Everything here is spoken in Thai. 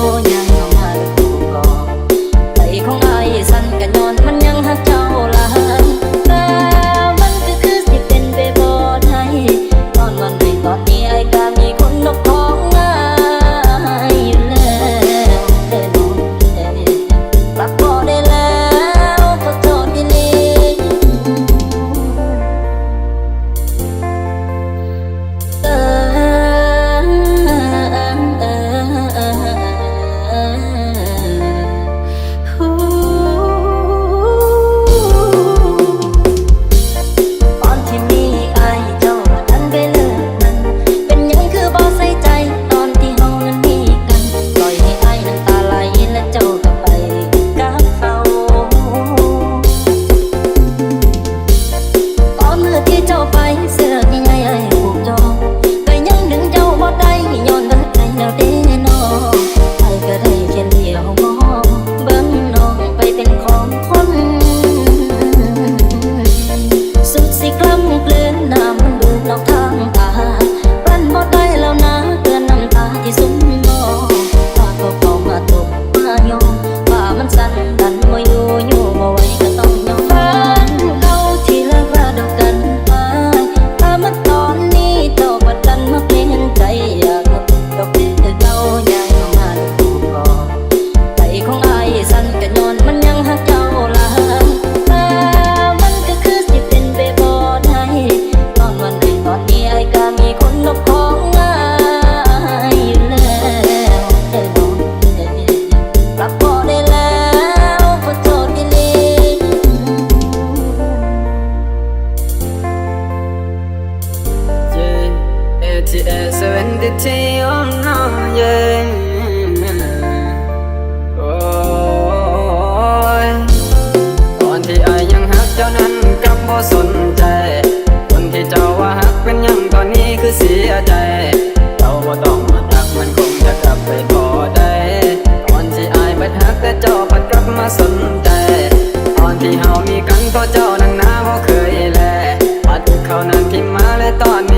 我娘哟。 ที่อ้อมน้อเย็นโอ้ยตอนที่อายยังหักเจ้านั้นกลับบ่สนใจ คนที่เจ้าว่าหักเป็นยังตอนนี้คือเสียใจเจ้าบ่ต้องมาทักมันคงจะกลับไปพอได้ตอนที่อายไปหักแต่เจ้าพัดกลับมาสนใจตอนที่เฮามีกันก็เจ้านั่งน้าบ่เคยแลปัดเขานั้นที่มาและตอนนี้